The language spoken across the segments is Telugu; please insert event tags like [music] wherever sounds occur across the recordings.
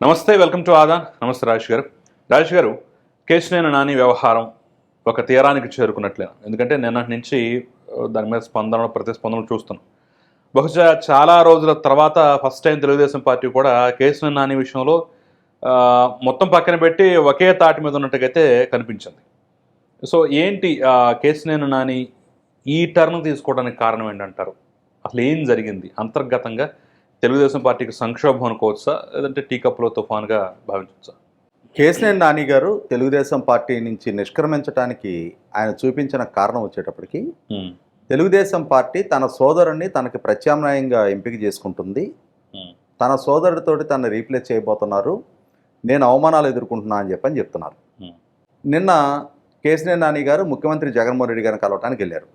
నమస్తే వెల్కమ్ టు ఆదా. నమస్తే రాజేష్ గారు. రాజేష్ గారు కేశినేని నాని వ్యవహారం ఒక తీరానికి చేరుకున్నట్లే. ఎందుకంటే నిన్నటి నుంచి దాని మీద స్పందనలు ప్రతిస్పందనలు చూస్తున్నాం. బహుశా చాలా రోజుల తర్వాత ఫస్ట్ టైం తెలుగుదేశం పార్టీ కూడా కేశినేని నాని విషయంలో మొత్తం పక్కన పెట్టి ఒకే తాటి మీద ఉన్నట్టుగైతే కనిపించింది. సో ఏంటి ఆ, కేశినేని నాని ఈ టర్న్ తీసుకోవడానికి కారణం ఏంటంటారు? అసలు ఏం జరిగింది? అంతర్గతంగా తెలుగుదేశం పార్టీకి సంక్షోభం అనుకోవచ్చా? లేదంటే టీ కప్పులో తుఫాన్గా భావించవచ్చా? కేసినేని నాని గారు తెలుగుదేశం పార్టీ నుంచి నిష్క్రమించడానికి ఆయన చూపించిన కారణం వచ్చేటప్పటికి తెలుగుదేశం పార్టీ తన సోదరుణ్ణి తనకి ప్రత్యామ్నాయంగా ఎంపిక చేసుకుంటుంది. తన సోదరుడితోటి తను రీప్లేస్ చేయబోతున్నారు. నేను అవమానాలు ఎదుర్కొంటున్నా అని చెప్పని చెప్తున్నారు. నిన్న కేసినేని నాని గారు ముఖ్యమంత్రి జగన్మోహన్ రెడ్డి గారిని కలవటానికి వెళ్ళారు.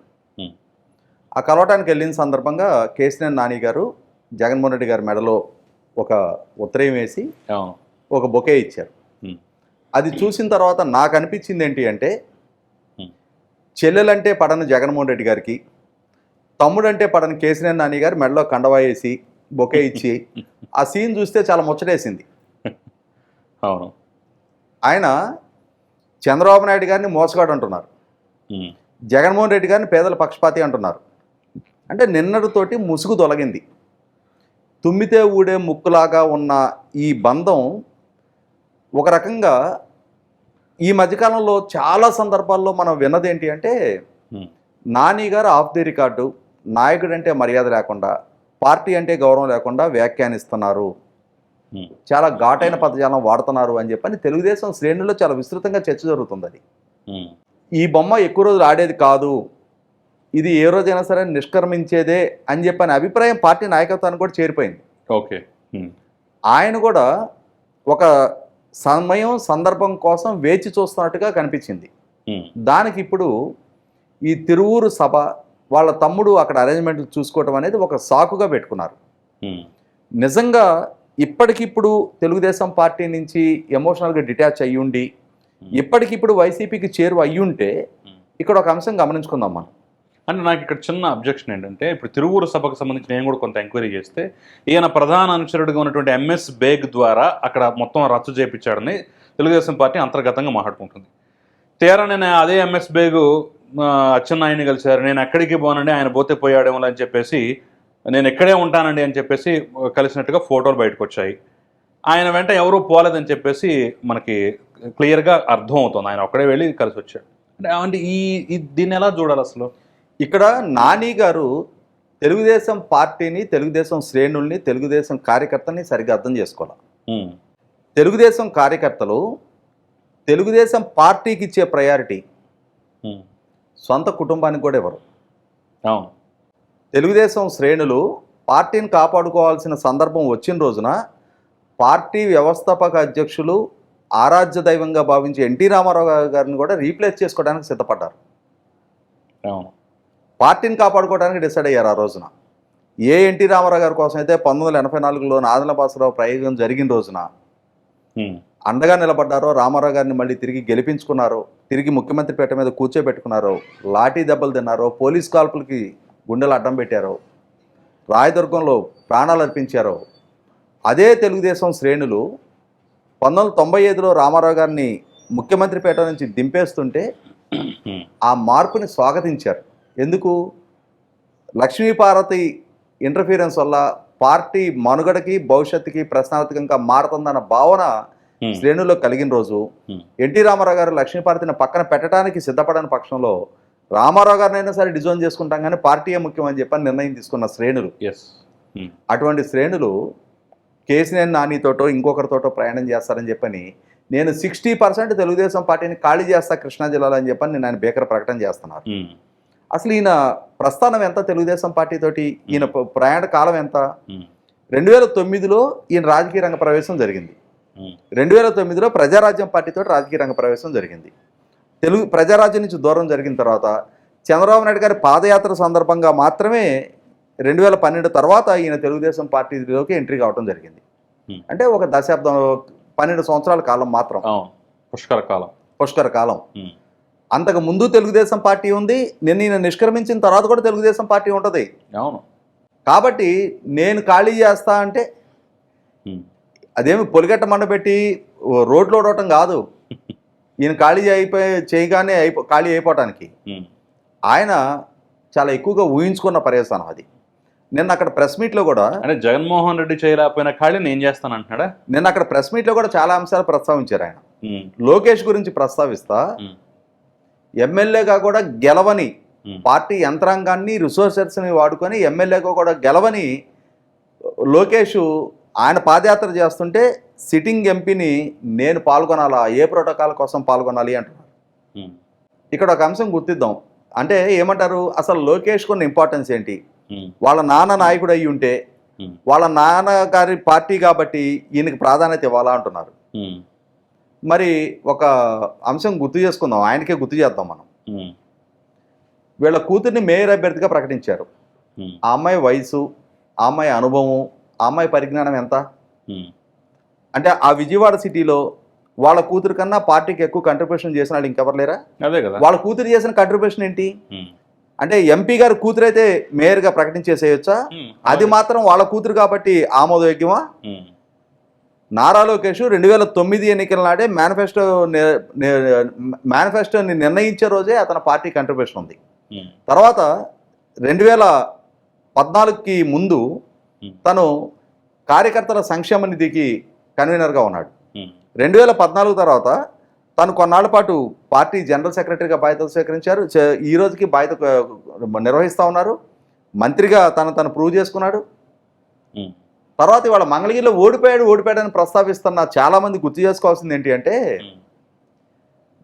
ఆ కలవటానికి వెళ్ళిన సందర్భంగా కేసినేని నాని గారు జగన్మోహన్ రెడ్డి గారి మెడలో ఒక ఉత్తరం వేసి ఒక బొకే ఇచ్చారు. అది చూసిన తర్వాత నాకు అనిపించింది ఏంటి అంటే. చెల్లెలంటే పడని జగన్మోహన్ రెడ్డి గారికి తమ్ముడంటే పడని కేసీఆర్ నాని గారు మెడలో కండవా వేసి బొకే ఇచ్చి [laughs] ఆ సీన్ చూస్తే చాలా ముచ్చటేసింది. అవును. ఆయన చంద్రబాబు నాయుడు గారిని మోసగాడు అంటున్నారు. జగన్మోహన్ రెడ్డి గారిని పేదల పక్షపాతి అంటున్నారు. అంటే నిన్నటితోటి ముసుగు తొలగింది. తుమ్మితే ఊడే ముక్కులాగా ఉన్న ఈ బంధం ఒక రకంగా ఈ మధ్యకాలంలో చాలా సందర్భాల్లో మనం విన్నది ఏంటి అంటే నాని గారు ఆఫ్ ది రికార్డు నాయకుడు అంటే మర్యాద లేకుండా పార్టీ అంటే గౌరవం లేకుండా వ్యాఖ్యానిస్తున్నారు. చాలా ఘాటైన పదజాలం వాడుతున్నారు అని చెప్పని తెలుగుదేశం శ్రేణుల్లో చాలా విస్తృతంగా చర్చ జరుగుతుంది అది ఈ బొమ్మ ఎక్కువ రోజులు ఆడేది కాదు. ఇది ఏ రోజైనా సరే నిష్క్రమించేదే అని చెప్పని అభిప్రాయం పార్టీ నాయకత్వానికి కూడా చేరిపోయింది. ఓకే. ఆయన కూడా ఒక సమయం సందర్భం కోసం వేచి చూస్తున్నట్టుగా కనిపించింది. దానికి ఇప్పుడు ఈ తిరువూరు సభ వాళ్ళ తమ్ముడు అక్కడ అరేంజ్మెంట్లు చూసుకోవటం అనేది ఒక సాకుగా పెట్టుకున్నారు. నిజంగా ఇప్పటికిప్పుడు తెలుగుదేశం పార్టీ నుంచి ఎమోషనల్గా డిటాచ్ అయ్యి ఉండి ఇప్పటికిప్పుడు వైసీపీకి చేరువ అయ్యుంటే ఇక్కడ ఒక అంశం గమనించుకుందాం మనం. అంటే నాకు ఇక్కడ చిన్న అబ్జెక్షన్ ఏంటంటే ఇప్పుడు తిరువూరు సభకు సంబంధించి నేను కూడా కొంత ఎంక్వైరీ చేస్తే ఈయన ప్రధాన అనుచరుడిగా ఉన్నటువంటి ఎంఎస్ బేగ్ ద్వారా అక్కడ మొత్తం రచ్చ చేపించాడని తెలుగుదేశం పార్టీ అంతర్గతంగా మాట్లాడుకుంటుంది. తీరా నేను అదే ఎంఎస్ బేగు ఆ, అచ్చెన్నాయుడిని కలిశారు. నేను ఎక్కడికి పోనండి ఆయన పోతే పోయాడేమో అని చెప్పేసి నేను ఇక్కడే ఉంటానండి అని చెప్పేసి కలిసినట్టుగా ఫోటోలు బయటకు వచ్చాయి ఆయన వెంట ఎవరూ పోలేదని చెప్పేసి మనకి క్లియర్గా అర్థం అవుతుంది. ఆయన ఒక్కడే వెళ్ళి కలిసి వచ్చాడు అంటే అంటే ఈ- దీన్ని ఎలా చూడాలి అసలు? ఇక్కడ నాని గారు తెలుగుదేశం పార్టీని తెలుగుదేశం శ్రేణుల్ని తెలుగుదేశం కార్యకర్తల్ని సరిగ్గా అర్థం చేసుకోవాలి. తెలుగుదేశం కార్యకర్తలు తెలుగుదేశం పార్టీకి ఇచ్చే ప్రయారిటీ సొంత కుటుంబానికి కూడా ఇవ్వరు. తెలుగుదేశం శ్రేణులు పార్టీని కాపాడుకోవాల్సిన సందర్భం వచ్చిన రోజున పార్టీ వ్యవస్థాపక అధ్యక్షులు ఆరాధ్య దైవంగా భావించే ఎన్టీ రామారావు గారిని కూడా రీప్లేస్ చేసుకోవడానికి సిద్ధపడ్డారు. అవును. పార్టీని కాపాడుకోవడానికి డిసైడ్ అయ్యారు ఆ రోజున. ఏ ఎన్టీ రామారావు గారి కోసం అయితే పంతొమ్మిది వందల ఎనభై నాలుగులో నాదల బాసరావు ప్రయోగం జరిగిన రోజున అండగా నిలబడ్డారో రామారావు గారిని మళ్ళీ తిరిగి గెలిపించుకున్నారో తిరిగి ముఖ్యమంత్రి పీట మీద కూర్చోబెట్టుకున్నారో లాఠీ దెబ్బలు తిన్నారో పోలీస్ కాల్పులకి గుండెలు అడ్డం పెట్టారో రాయదుర్గంలో ప్రాణాలు అర్పించారో అదే తెలుగుదేశం శ్రేణులు పంతొమ్మిది వందల తొంభై ఐదులో రామారావు గారిని ముఖ్యమంత్రి పీట నుంచి దింపేస్తుంటే ఆ మార్పుని స్వాగతించారు. ఎందుకు? లక్ష్మీపార్వతి ఇంటర్ఫీరెన్స్ వల్ల పార్టీ మనుగడకి భవిష్యత్తుకి ప్రశ్నార్థకంగా మారుతుందన్న భావన శ్రేణుల్లో కలిగిన రోజు ఎన్టీ రామారావు గారు లక్ష్మీపార్వతిని పక్కన పెట్టడానికి సిద్ధపడని పక్షంలో రామారావు గారినైనా సరే డిజోన్ చేసుకుంటాం కానీ పార్టీయే ముఖ్యం అని చెప్పని నిర్ణయం తీసుకున్న శ్రేణులు. అటువంటి శ్రేణులు కేసీఆర్ నానితోటో ఇంకొకరితోటో ప్రయాణం చేస్తారని చెప్పని నేను సిక్స్టీ పర్సెంట్ తెలుగుదేశం పార్టీని ఖాళీ చేస్తా కృష్ణా జిల్లాలో అని చెప్పని నేను ఆయన బేకర్ ప్రకటన చేస్తున్నారు. అసలు ఈయన ప్రస్థానం ఎంత తెలుగుదేశం పార్టీతోటి ఈయన ప్ర- ప్రయాణ కాలం ఎంత? రెండు వేల తొమ్మిదిలో ఈయన రాజకీయ రంగ ప్రవేశం జరిగింది. రెండు వేల తొమ్మిదిలో ప్రజారాజ్యం పార్టీతో రాజకీయ రంగ ప్రవేశం జరిగింది. తెలుగు ప్రజారాజ్యం నుంచి దూరం జరిగిన తర్వాత చంద్రబాబు నాయుడు గారి పాదయాత్ర సందర్భంగా మాత్రమే రెండు వేల పన్నెండు తర్వాత ఈయన తెలుగుదేశం పార్టీలోకి ఎంట్రీ కావడం జరిగింది. అంటే ఒక దశాబ్దం పన్నెండు సంవత్సరాల కాలం మాత్రం. పుష్కర కాలం. పుష్కర కాలం. అంతకు ముందు తెలుగుదేశం పార్టీ ఉంది నిన్న ఈయన నిష్క్రమించిన తర్వాత కూడా తెలుగుదేశం పార్టీ ఉంటుంది. అవును. కాబట్టి నేను ఖాళీ చేస్తా అంటే అదేమి పొలిగట్ట మండబెట్టి రోడ్లు ఓడవటం కాదు. [laughs] ఈయన ఖాళీ అయిపోయి చేయగానే అయిపో ఖాళీ అయిపోవటానికి. ఆయన చాలా ఎక్కువగా ఊహించుకున్న పర్యవసానం అది. నిన్న అక్కడ ప్రెస్ మీట్లో కూడా అంటే జగన్మోహన్ రెడ్డి చేయలేకపోయిన ఖాళీ నేను చేస్తాను అంటున్నాడా? నిన్న అక్కడ ప్రెస్ మీట్లో కూడా చాలా అంశాలు ప్రస్తావించారు ఆయన. లోకేష్ గురించి ప్రస్తావిస్తా. ఎమ్మెల్యేగా కూడా గెలవని పార్టీ యంత్రాంగాన్ని రిసోర్సెస్ని వాడుకొని ఎమ్మెల్యేగా కూడా గెలవని లోకేష్ ఆయన పాదయాత్ర చేస్తుంటే సిట్టింగ్ ఎంపీని నేను పాల్గొనాలా ఏ ప్రోటోకాల్ కోసం పాల్గొనాలి అంటున్నారు. ఇక్కడ ఒక అంశం గుర్తిద్దాం. అంటే ఏమంటారు అసలు లోకేష్ కొన్ని ఇంపార్టెన్స్ ఏంటి? వాళ్ళ నాన్న నాయకుడు అయ్యి ఉంటే వాళ్ళ నాన్నగారి పార్టీ కాబట్టి ఈయనకి ప్రాధాన్యత ఇవ్వాలా అంటున్నారు. మరి ఒక అంశం గుర్తు చేసుకుందాం. ఆయనకే గుర్తు చేద్దాం మనం. వీళ్ళ కూతుర్ని మేయర్ అభ్యర్థిగా ప్రకటించారు. ఆ అమ్మాయి వయసు ఆ అమ్మాయి అనుభవం ఆ అమ్మాయి పరిజ్ఞానం ఎంత? అంటే ఆ విజయవాడ సిటీలో వాళ్ళ కూతురు కన్నా పార్టీకి ఎక్కువ కంట్రిబ్యూషన్ చేసిన వాళ్ళు ఇంకెవరు లేరా? అదే కదా. వాళ్ళ కూతురు చేసిన కంట్రిబ్యూషన్ ఏంటి? అంటే ఎంపీ గారి కూతురు అయితే మేయర్గా ప్రకటించేసేయొచ్చా? అది మాత్రం వాళ్ళ కూతురు కాబట్టి ఆమోదయోగ్యమా? నారా లోకేష్ రెండు వేల తొమ్మిది ఎన్నికల నాడే మేనిఫెస్టో మేనిఫెస్టోని నిర్ణయించే రోజే అతని పార్టీ కంట్రిబ్యూషన్ ఉంది. ఉమ్, తర్వాత రెండు వేల పద్నాలుగుకి ముందు ఉమ్, తను కార్యకర్తల సంక్షేమ నిధికి కన్వీనర్గా ఉన్నాడు. ఉమ్, రెండు వేల పద్నాలుగు తర్వాత తను కొన్నాళ్ళ పాటు పార్టీ జనరల్ సెక్రటరీగా బాధ్యతలు స్వీకరించారు. ఈ రోజుకి బాధ్యత నిర్వహిస్తూ ఉన్నారు. మంత్రిగా తను తను ప్రూవ్ చేసుకున్నాడు. తర్వాత ఇవాళ మంగళగిరిలో ఓడిపోయాడు ఓడిపోయాడని ప్రస్తావిస్తున్న చాలామంది గుర్తు చేసుకోవాల్సింది ఏంటి అంటే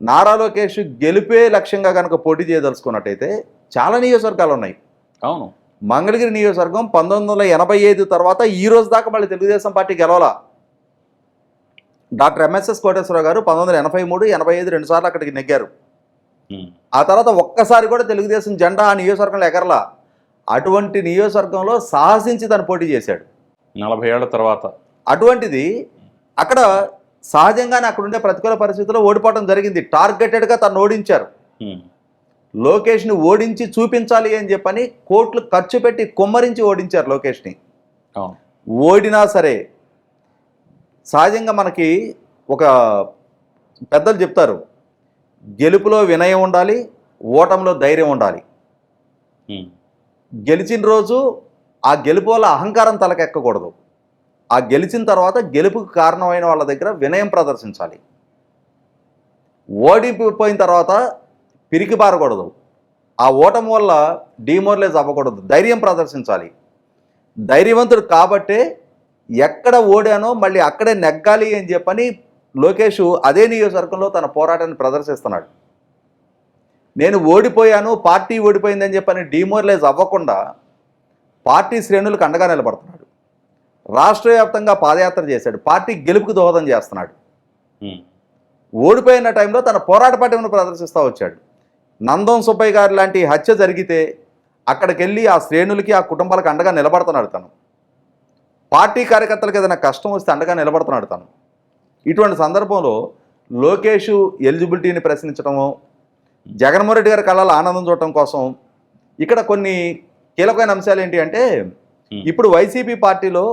నారా లోకేష్ గెలిపే లక్ష్యంగా కనుక పోటీ చేయదలుచుకున్నట్టయితే చాలా నియోజకవర్గాలు ఉన్నాయి. అవును. మంగళగిరి నియోజకవర్గం పంతొమ్మిది వందల ఎనభై ఐదు తర్వాత ఈ రోజు దాకా మళ్ళీ తెలుగుదేశం పార్టీ గెలవాలా? డాక్టర్ ఎంఎస్ఎస్ కోటేశ్వరరావు గారు పంతొమ్మిది వందల ఎనభై మూడు ఎనభై ఐదు రెండు సార్లు అక్కడికి నెగ్గారు. ఆ తర్వాత ఒక్కసారి కూడా తెలుగుదేశం జెండా ఆ నియోజకవర్గంలో ఎగరలా. అటువంటి నియోజకవర్గంలో సాహసించి తను పోటీ చేశాడు. నలభై ఏళ్ళ తర్వాత. అటువంటిది అక్కడ సహజంగానే అక్కడ ఉండే ప్రతికూల పరిస్థితుల్లో ఓడిపోవడం జరిగింది. టార్గెటెడ్గా తను ఓడించారు. లోకేష్ని ఓడించి చూపించాలి అని చెప్పని కోట్లు ఖర్చు పెట్టి కుమ్మరించి ఓడించారు లోకేష్ని. ఓడినా సరే సహజంగా మనకి ఒక పెద్దలు చెప్తారు. గెలుపులో వినయం ఉండాలి ఓటంలో ధైర్యం ఉండాలి. గెలిచిన రోజు ఆ గెలుపు వల్ల అహంకారం తలకెక్కకూడదు. ఆ గెలిచిన తర్వాత గెలుపుకు కారణమైన వాళ్ళ దగ్గర వినయం ప్రదర్శించాలి. ఓడిపోయిన తర్వాత పిరికి పారకూడదు. ఆ ఓటమి వల్ల డిమోరలైజ్ అవ్వకూడదు. ధైర్యం ప్రదర్శించాలి. ధైర్యవంతుడు కాబట్టే ఎక్కడ ఓడానో మళ్ళీ అక్కడే నెగ్గాలి అని చెప్పని లోకేష్ అదే నియోజకవర్గంలో తన పోరాటాన్ని ప్రదర్శిస్తున్నాడు. నేను ఓడిపోయాను పార్టీ ఓడిపోయిందని చెప్పని డిమోరలైజ్ అవ్వకుండా పార్టీ శ్రేణులకు అండగా నిలబడుతున్నాడు. రాష్ట్ర వ్యాప్తంగా పాదయాత్ర చేశాడు. పార్టీ గెలుపుకు దోహదం చేస్తున్నాడు. ఓడిపోయిన టైంలో తన పోరాట పటిమను ప్రదర్శిస్తూ వచ్చాడు. నందం సుబ్బయ్య గారు లాంటి హత్య జరిగితే అక్కడికి వెళ్ళి ఆ శ్రేణులకి ఆ కుటుంబాలకు అండగా నిలబడుతున్నాడు తను. పార్టీ కార్యకర్తలకు ఏదైనా కష్టం వస్తే అండగా నిలబడుతున్నాడు తను. ఇటువంటి సందర్భంలో లోకేష్ ఎలిజిబిలిటీని ప్రశ్నించడము జగన్మోహన్ రెడ్డి గారి కళ్ళలో ఆనందం చూడటం కోసం ఇక్కడ కొన్ని కీలకమైన అంశాలు ఏంటి అంటే ఇప్పుడు వైసీపీ పార్టీలో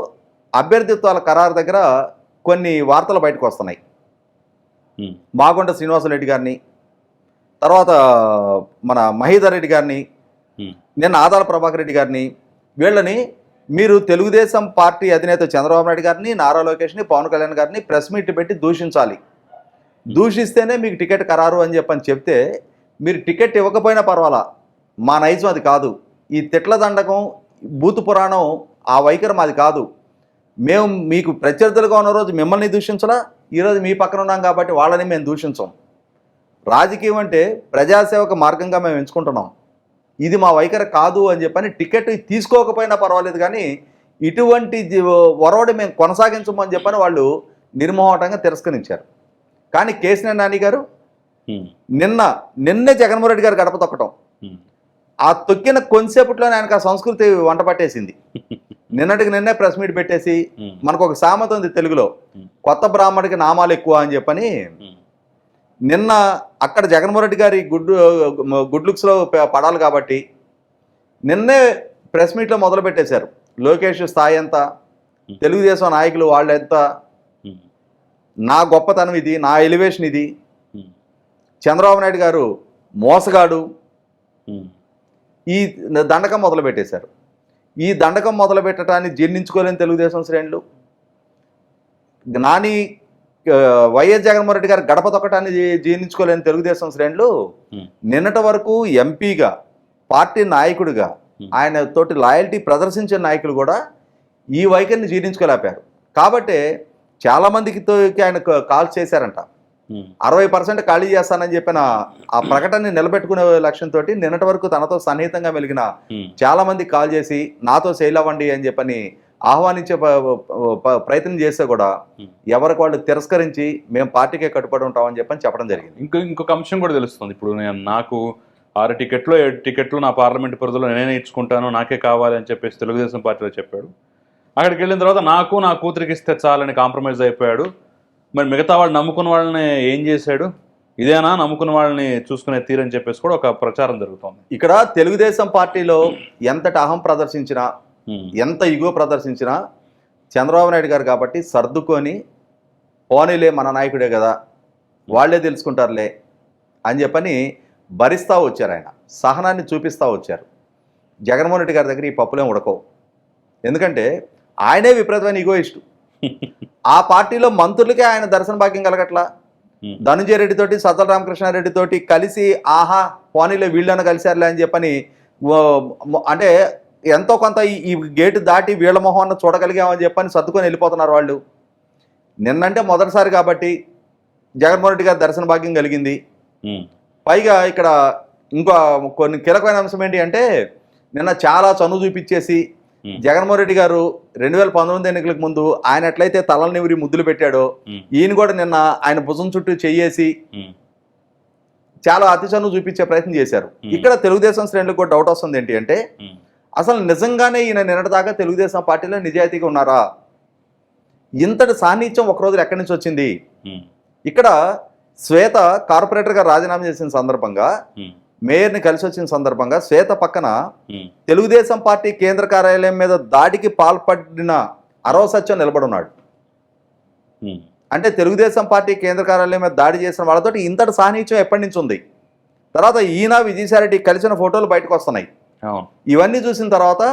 అభ్యర్థిత్వాల ఖరారు దగ్గర కొన్ని వార్తలు బయటకు వస్తున్నాయి. మాగొండ శ్రీనివాసరెడ్డి గారిని తర్వాత మన మహీధర్ రెడ్డి గారిని నిన్న ఆదాల ప్రభాకర్ రెడ్డి గారిని వీళ్ళని మీరు తెలుగుదేశం పార్టీ అధినేత చంద్రబాబు నాయుడు గారిని నారా లోకేష్ని పవన్ కళ్యాణ్ గారిని ప్రెస్ మీట్ పెట్టి దూషించాలి. దూషిస్తేనే మీకు టికెట్ ఖరారు అని చెప్పని చెప్తే మీరు టికెట్ ఇవ్వకపోయినా పర్వాలా? మా నైజం అది కాదు. ఈ తిట్ల దండకం బూతు పురాణం ఆ వైఖరి మాది కాదు. మేము మీకు ప్రత్యర్థులుగా ఉన్న రోజు మిమ్మల్ని దూషించలా? ఈరోజు మీ పక్కన ఉన్నాం కాబట్టి వాళ్ళని మేము దూషించాం. రాజకీయం అంటే ప్రజాసేవక మార్గంగా మేము ఎంచుకుంటున్నాం. ఇది మా వైఖరి కాదు అని చెప్పని టికెట్ తీసుకోకపోయినా పర్వాలేదు కానీ ఇటువంటి ఒరవడి మేము కొనసాగించమని చెప్పని వాళ్ళు నిర్మోహటంగా తిరస్కరించారు. కానీ కేసీఆర్ నాని గారు నిన్న నిన్నే జగన్మోహన్ రెడ్డి గారు గడప తొక్కటం. ఆ తొక్కిన కొంతసేపట్లోనే ఆయనకు ఆ సంస్కృతి వంట పట్టేసింది. [laughs] నిన్నటికి నిన్నే ప్రెస్ మీట్ పెట్టేసి మనకు ఒక సామెత ఉంది తెలుగులో. కొత్త బ్రాహ్మడికి నామాలు ఎక్కువ అని చెప్పని నిన్న అక్కడ జగన్మోహన్ రెడ్డి గారి గుడ్ గుడ్ లుక్స్లో పడాలి కాబట్టి నిన్నే ప్రెస్ మీట్లో మొదలు పెట్టేశారు. లోకేష్ స్థాయి ఎంత? తెలుగుదేశం నాయకులు వాళ్ళు ఎంత? నా గొప్పతనం ఇది నా ఎలివేషన్ ఇది. చంద్రబాబు నాయుడు గారు మోసగాడు. ఈ దండకం మొదలు పెట్టేశారు ఈ దండకం మొదలు పెట్టడాన్ని జీర్ణించుకోలేని తెలుగుదేశం శ్రేణులు. నాని వైఎస్ జగన్మోహన్ రెడ్డి గారు గడప తొక్కటాన్ని జీర్ణించుకోలేని తెలుగుదేశం శ్రేణులు. నిన్నటి వరకు ఎంపీగా పార్టీ నాయకుడిగా. ఆయన తోటి లాయల్టీ ప్రదర్శించిన నాయకులు కూడా ఈ వైఖరిని జీర్ణించుకోలేపారు. కాబట్టి చాలామందికి ఆయన కాల్ చేశారంట. అరవై పర్సెంట్ ఖాళీ చేస్తానని చెప్పిన ఆ ప్రకటనని నిలబెట్టుకునే లక్ష్యంతో నిన్నటి వరకు తనతో సన్నిహితంగా మెలిగిన చాలా మంది కాల్ చేసి నాతో సేల్ అవ్వండి అని చెప్పని ఆహ్వానించే ప్రయత్నం చేస్తే కూడా. ఎవరికి వాళ్ళు తిరస్కరించి మేము పార్టీకే కట్టుబడి ఉంటామని చెప్పని చెప్పడం జరిగింది. ఇంకో ఇంకొక అంశం కూడా తెలుస్తుంది. ఇప్పుడు నేను నాకు ఆరు టికెట్లు ఏడు టికెట్లు నా పార్లమెంట్ పరిధిలో నేనే ఇచ్చుకుంటాను నాకే కావాలి అని చెప్పేసి తెలుగుదేశం పార్టీలో చెప్పాడు. అక్కడికి వెళ్ళిన తర్వాత నాకు నా కూతురికి ఇస్తే చాలని కాంప్రమైజ్ అయిపోయాడు. మరి మిగతా వాళ్ళు నమ్ముకున్న వాళ్ళని ఏం చేశాడు? ఇదేనా? నమ్ముకున్న వాళ్ళని చూసుకునే తీరని చెప్పేసి కూడా ఒక ప్రచారం జరుగుతోంది. ఇక్కడ తెలుగుదేశం పార్టీలో ఎంతటి అహం ప్రదర్శించినా ఎంత ఇగో ప్రదర్శించినా చంద్రబాబు నాయుడు గారు కాబట్టి సర్దుకొని పోనీలే మన నాయకుడే కదా వాళ్ళే తెలుసుకుంటారులే అని చెప్పని భరిస్తూ వచ్చారు ఆయన. సహనాన్ని చూపిస్తూ వచ్చారు. జగన్మోహన్ రెడ్డి గారి దగ్గర ఈ పప్పులేం ఉడకవు. ఎందుకంటే ఆయనే విపరీతమైన ఇగోయిస్టు [laughs] ఆ పార్టీలో మంత్రులకే ఆయన దర్శన భాగ్యం కలగట్లా? ధనుంజయ రెడ్డితోటి సజ్జల రామకృష్ణారెడ్డి తోటి కలిసి ఆహా పోనీలో వీళ్ళని కలిశారులే అని చెప్పని అంటే ఎంతో కొంత ఈ- గేటు దాటి వీళ్ళ మొహాన్ని చూడగలిగామని చెప్పని సర్దుకొని వెళ్ళిపోతున్నారు వాళ్ళు. నిన్నంటే మొదటిసారి కాబట్టి జగన్మోహన్ రెడ్డి గారి దర్శన భాగ్యం కలిగింది. పైగా ఇక్కడ ఇంకో కొన్ని కీలకమైన అంశం ఏంటి అంటే నిన్న చాలా చనువు చూపించేసి జగన్మోహన్ రెడ్డి గారు రెండు వేల పంతొమ్మిది ఎన్నికలకు ముందు ఆయన ఎట్లయితే తలనివిరి ముద్దులు పెట్టాడో ఈయన కూడా నిన్న ఆయన భుజం చుట్టూ చెయ్యేసి చాలా అతి చనువు చూపించే ప్రయత్నం చేశారు. ఇక్కడ తెలుగుదేశం శ్రేణులకు కూడా డౌట్ వస్తుంది ఏంటి అంటే అసలు నిజంగానే ఈయన నిన్నటిదాకా తెలుగుదేశం పార్టీలో నిజాయితీగా ఉన్నారా? ఇంతటి సాన్నిధ్యం ఒక రోజు ఎక్కడి నుంచి వచ్చింది? ఇక్కడ శ్వేత కార్పొరేటర్గా రాజీనామా చేసిన సందర్భంగా మేయర్ని కలిసి వచ్చిన సందర్భంగా శ్వేత పక్కన తెలుగుదేశం పార్టీ కేంద్ర కార్యాలయం మీద దాడికి పాల్పడిన అరవ సత్యం నిలబడున్నాడు అంటే తెలుగుదేశం పార్టీ కేంద్ర కార్యాలయం మీద దాడి చేసిన వాళ్ళతోటి ఇంతటి సాన్నిధ్యం ఎప్పటి నుంచి ఉంది? తర్వాత ఈయన విజయసాయిరెడ్డి కలిసిన ఫోటోలు బయటకు వస్తున్నాయి. ఇవన్నీ చూసిన తర్వాత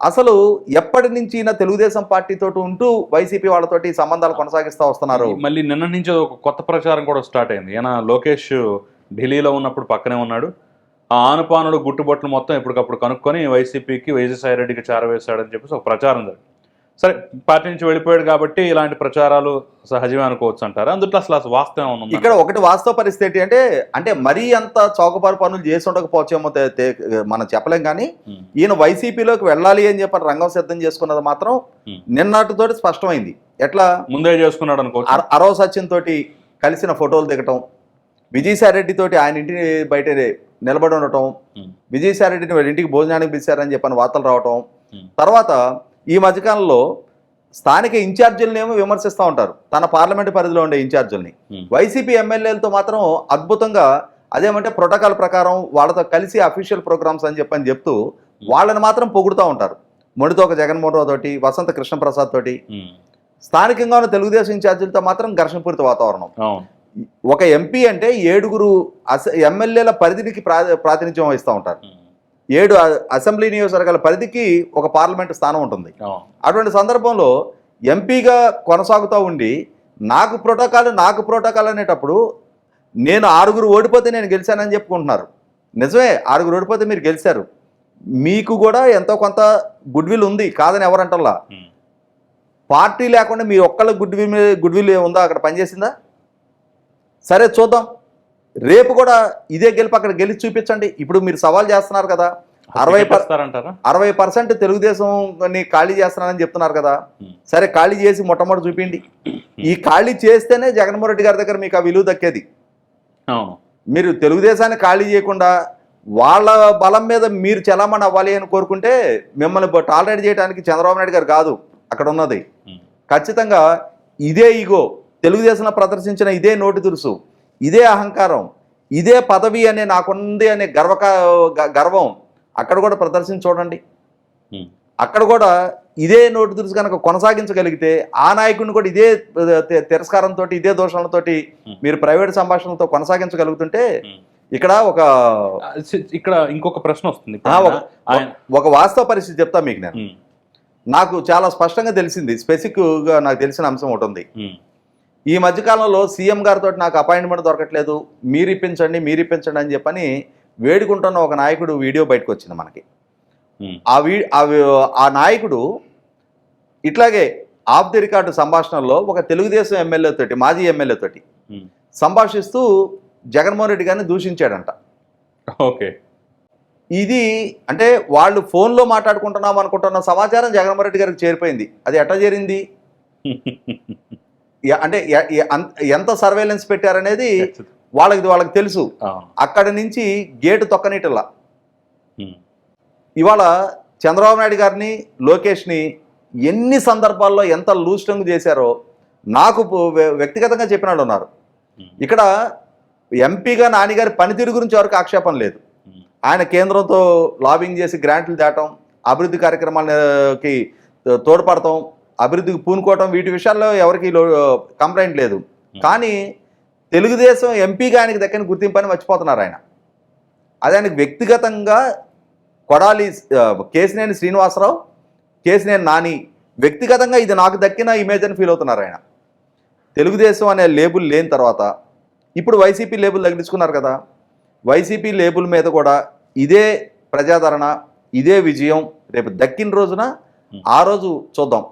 అసలు ఎప్పటి నుంచి ఈయన తెలుగుదేశం పార్టీతో ఉంటూ వైసీపీ వాళ్ళతోటి సంబంధాలు కొనసాగిస్తూ వస్తున్నారు? మళ్ళీ నిన్న నుంచి ఒక కొత్త ప్రచారం కూడా స్టార్ట్ అయింది. ఈయన లోకేష్ ఢిల్లీలో ఉన్నప్పుడు పక్కనే ఉన్నాడు. ఆ ఆనుపానుడు గుట్టుబొట్లు మొత్తం ఎప్పటికప్పుడు కనుక్కొని వైసీపీకి వైఎస్ఆర్ రెడ్డికి చేరవేశాడని చెప్పేసి ఒక ప్రచారం జరిగింది. సరే పార్టీ నుంచి వెళ్ళిపోయాడు కాబట్టి ఇలాంటి ప్రచారాలు సహజమే అనుకోవచ్చు అంటారు? అందుట్లో అసలు అసలు వాస్తవం ఉంది ఇక్కడ ఒకటి వాస్తవ పరిస్థితి ఏంటి అంటే అంటే మరీ అంత చౌకబారు పనులు చేసి ఉండకపోవచ్చేమో మనం చెప్పలేం కానీ ఈయన వైసీపీలోకి వెళ్ళాలి అని చెప్పి రంగం సిద్ధం చేసుకున్నది మాత్రం. నిన్నటితోటి స్పష్టమైంది. ఎట్లా? ముందే చేసుకున్నాడు అనుకోవచ్చు. అర- అరవ సచిన్ తోటి కలిసిన ఫోటోలు దిగటం విజయసాయి రెడ్డి తోటి ఆయన ఇంటి బయట నిలబడి ఉండటం Hmm. విజయసాయి రెడ్డిని వాళ్ళ ఇంటికి భోజనానికి పిలిచారని చెప్పని వార్తలు రావటం. తర్వాత ఈ మధ్యకాలంలో స్థానిక ఇన్ఛార్జీలను ఏమో విమర్శిస్తూ ఉంటారు. తన పార్లమెంటు పరిధిలో ఉండే ఇన్ఛార్జీలని. వైసీపీ ఎమ్మెల్యేలతో మాత్రం అద్భుతంగా అదేమంటే ప్రోటోకాల్ ప్రకారం వాళ్ళతో కలిసి అఫీషియల్ ప్రోగ్రామ్స్ అని చెప్పని చెప్తూ వాళ్ళని మాత్రం పొగుడుతూ ఉంటారు. మొండితోక జగన్మోహన్ రావు తోటి వసంత కృష్ణప్రసాద్ తోటి స్థానికంగా ఉన్న తెలుగుదేశం ఇన్ఛార్జీలతో మాత్రం ఘర్షణపూరిత వాతావరణం. ఒక ఎంపీ అంటే ఏడుగురు అస ఎమ్మెల్యేల పరిధికి ప్రా ప్రాతినిధ్యం వహిస్తూ ఉంటారు. ఏడు అసెంబ్లీ నియోజకవర్గాల పరిధికి ఒక పార్లమెంటు స్థానం ఉంటుంది. అటువంటి సందర్భంలో ఎంపీగా కొనసాగుతూ ఉండి నాకు ప్రోటోకాల్ నాకు ప్రోటోకాల్ అనేటప్పుడు నేను ఆరుగురు ఓడిపోతే నేను గెలిచానని చెప్పుకుంటున్నారు. నిజమే ఆరుగురు ఓడిపోతే మీరు గెలిచారు. మీకు కూడా ఎంతో కొంత గుడ్ విల్ ఉంది కాదని ఎవరంటల్లా? పార్టీ లేకుండా మీ ఒక్కళ్ళ గుడ్ విల్ గుడ్ విల్ ఉందా? అక్కడ పనిచేసిందా? సరే చూద్దాం. రేపు కూడా ఇదే గెలుపు అక్కడ గెలిచి చూపించండి. ఇప్పుడు మీరు సవాల్ చేస్తున్నారు కదా. అరవై అరవై పర్సెంట్ తెలుగుదేశం ఖాళీ చేస్తున్నానని చెప్తున్నారు కదా. సరే ఖాళీ చేసి మొట్టమొదటి చూపిండి ఈ ఖాళీ చేస్తేనే జగన్మోహన్ రెడ్డి గారి దగ్గర మీకు ఆ విలువ దక్కేది. మీరు తెలుగుదేశాన్ని ఖాళీ చేయకుండా వాళ్ళ బలం మీద మీరు చలామణి అవ్వాలి అని కోరుకుంటే మిమ్మల్ని టాలరేట్ చేయడానికి చంద్రబాబు నాయుడు గారు కాదు అక్కడ ఉన్నది. ఖచ్చితంగా ఇదే ఈగో. తెలుగుదేశంలో ప్రదర్శించిన ఇదే నోటి దురుసు ఇదే అహంకారం ఇదే పదవి అనే నాకుంది అనే గర్వక గర్వం అక్కడ కూడా ప్రదర్శించి చూడండి. అక్కడ కూడా ఇదే నోటు దురుసు కనుక కొనసాగించగలిగితే ఆ నాయకుడిని కూడా ఇదే తిరస్కారంతో ఇదే దోషాలతోటి మీరు ప్రైవేట్ సంభాషణలతో కొనసాగించగలుగుతుంటే. ఇక్కడ ఒక ఇక్కడ ఇంకొక ప్రశ్న వస్తుంది. ఒక- వాస్తవ పరిస్థితి చెప్తా మీకు నేను. నాకు చాలా స్పష్టంగా తెలిసింది స్పెసిఫిక్గా నాకు తెలిసిన అంశం ఒకటి ఉంది. ఈ మధ్యకాలంలో సీఎం గారితో నాకు అపాయింట్మెంట్ దొరకట్లేదు మీరు ఇప్పించండి మీరు ఇప్పించండి అని చెప్పని వేడుకుంటున్న ఒక నాయకుడు వీడియో బయటకు వచ్చింది మనకి. ఆ వీ ఆ నాయకుడు ఇట్లాగే ఆఫ్ ది రికార్డు సంభాషణలో ఒక తెలుగుదేశం ఎమ్మెల్యే తోటి మాజీ ఎమ్మెల్యే తోటి ఉమ్. సంభాషిస్తూ జగన్మోహన్ రెడ్డి గారిని దూషించాడంట. ఓకే. ఇది అంటే వాళ్ళు ఫోన్లో మాట్లాడుకుంటున్నాం అనుకుంటున్న సమాచారం జగన్మోహన్ రెడ్డి గారికి చేరిపోయింది. అది ఎట్లా చేరింది? [laughs] అంటే ఎంత సర్వేలెన్స్ పెట్టారనేది వాళ్ళకి వాళ్ళకి తెలుసు. అక్కడి నుంచి గేటు తొక్కనీటల్లా ఉమ్, ఇవాళ చంద్రబాబు నాయుడు గారిని లోకేష్ని ఎన్ని సందర్భాల్లో ఎంత లూస్టంగ్ చేశారో నాకు వ్యక్తిగతంగా చెప్పిన వాళ్ళు ఉన్నారు ఇక్కడ ఎంపీగా నాన్నగారి పనితీరు గురించి ఎవరికి ఆక్షేపం లేదు. ఆయన కేంద్రంతో లాబింగ్ చేసి గ్రాంట్లు తేవటం అభివృద్ధి కార్యక్రమాలకి తోడ్పడటం అభివృద్ధికి పూనుకోవటం వీటి విషయాల్లో ఎవరికి కంప్లైంట్ లేదు. కానీ తెలుగుదేశం ఎంపీగా ఆయనకి దక్కని గుర్తింపు అని మర్చిపోతున్నారు ఆయన. అది ఆయనకు వ్యక్తిగతంగా కొడాలి కేసినేని శ్రీనివాసరావు కేసినేని నాని వ్యక్తిగతంగా ఇది నాకు దక్కిన ఇమేజ్ అని ఫీల్ అవుతున్నారు ఆయన. తెలుగుదేశం అనే లేబుల్ లేని తర్వాత ఇప్పుడు వైసీపీ లేబుల్ తగిలించుకున్నారు కదా. వైసీపీ లేబుల్ మీద కూడా ఇదే ప్రజాదరణ ఇదే విజయం రేపు దక్కిన రోజున ఆ రోజు చూద్దాం.